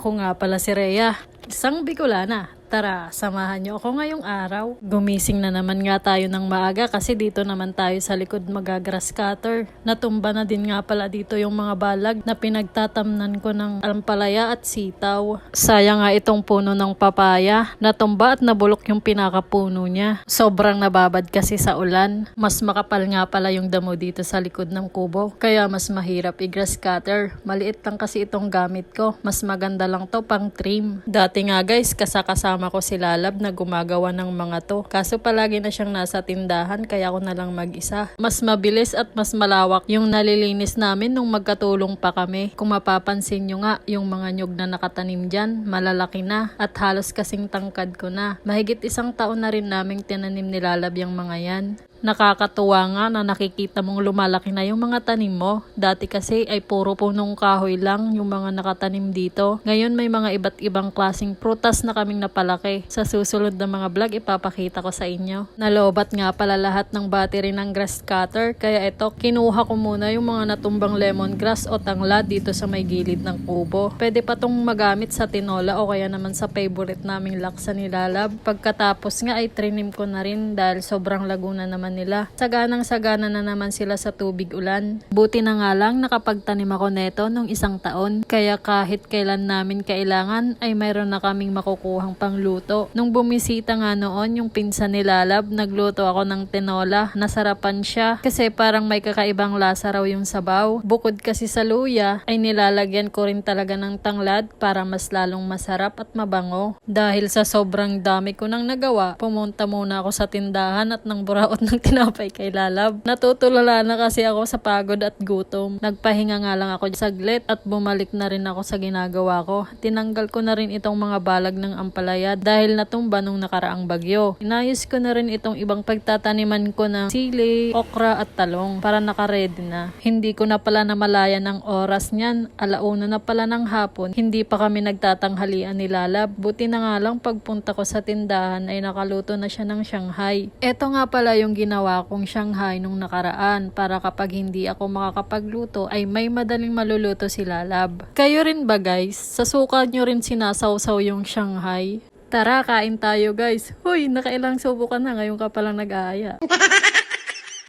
Ako nga pala si Rhea, isang Bicolana. Tara, samahan niyo ako ngayong araw. Gumising na naman nga tayo ng maaga kasi dito naman tayo sa likod magagrass cutter. Natumba na din nga pala dito yung mga balag na pinagtatamnan ko ng ampalaya at sitaw. Sayang nga itong puno ng papaya. Natumba at nabulok yung pinakapuno niya. Sobrang nababad kasi sa ulan. Mas makapal nga pala yung damo dito sa likod ng kubo. Kaya mas mahirap i-grass cutter. Maliit lang kasi itong gamit ko. Mas maganda lang to pang trim. Dati nga guys, kasakasama ko si Lalab na gumagawa ng mga to. Kaso palagi na siyang nasa tindahan kaya ako na lang mag-isa. Mas mabilis at mas malawak yung nalilinis namin nung magkatulong pa kami. Kung mapapansin nyo nga, yung mga nyug na nakatanim dyan, malalaki na at halos kasing tangkad ko na. Mahigit isang taon na rin naming tinanim ni Lalab yung mga yan. Nakakatuwa nga na nakikita mong lumalaki na yung mga tanim mo. Dati kasi ay puro punong kahoy lang yung mga nakatanim dito. Ngayon may mga iba't ibang klasing prutas na kaming napalaki. Sa susunod na mga vlog ipapakita ko sa inyo. Nalobat nga pala lahat ng battery ng grass cutter. Kaya ito, kinuha ko muna yung mga natumbang lemongrass o tanglad dito sa may gilid ng kubo. Pwede pa tong magamit sa tinola o kaya naman sa favorite naming laksa ni Lalab. Pagkatapos nga ay trinim ko na rin dahil sobrang laguna naman nila. Saganang sagana na naman sila sa tubig ulan. Buti na nga lang nakapagtanim ako neto nung isang taon. Kaya kahit kailan namin kailangan ay mayroon na kaming makukuhang pangluto. Nung bumisita nga noon yung pinsan ni Lalab, nagluto ako ng tinola. Nasarapan siya kasi parang may kakaibang lasa raw yung sabaw. Bukod kasi sa luya ay nilalagyan ko rin talaga ng tanglad para mas lalong masarap at mabango. Dahil sa sobrang dami ko nang nagawa, pumunta muna ako sa tindahan at nang buraot ng tinapay kay Lalab. Natutulala na kasi ako sa pagod at gutom. Nagpahinga nga lang ako saglit at bumalik na rin ako sa ginagawa ko. Tinanggal ko na rin itong mga balag ng ampalaya dahil natumba nung nakaraang bagyo. Inayos ko na rin itong ibang pagtataniman ko ng sili, okra at talong para nakaredy na. Hindi ko na pala namalayan ng oras niyan. Alauna na pala ng hapon. Hindi pa kami nagtatanghalian ni Lalab. Buti na nga lang pagpunta ko sa tindahan ay nakaluto na siya ng Shanghai. Eto nga pala yung ginawa kong Shanghai nung nakaraan para kapag hindi ako makakapagluto ay may madaling maluluto si Lalab. Kayo rin ba guys? Sa suka nyo rin sinasawsaw yung Shanghai? Tara, kain tayo guys. Hoy, nakailang subo ka na ngayon ka palang nag-aaya.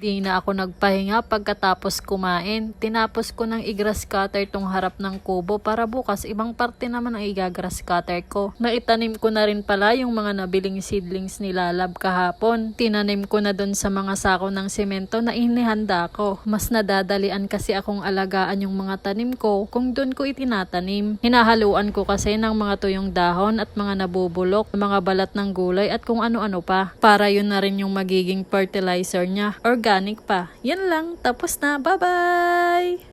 Di na ako nagpahinga pagkatapos kumain. Tinapos ko ng i-grass cutter tong harap ng kubo para bukas ibang parte naman ang i-grass cutter ko. Naitanim ko na rin pala yung mga nabiling seedlings ni Lalab kahapon. Tinanim ko na dun sa mga sako ng semento na inihanda ko. Mas nadadalian kasi akong alagaan yung mga tanim ko kung dun ko itinatanim. Hinahaluan ko kasi ng mga tuyong dahon at mga nabubulok, mga balat ng gulay at kung ano-ano pa. Para yun na rin yung magiging fertilizer niya. Organic pa. Yan lang. Tapos na. Bye-bye!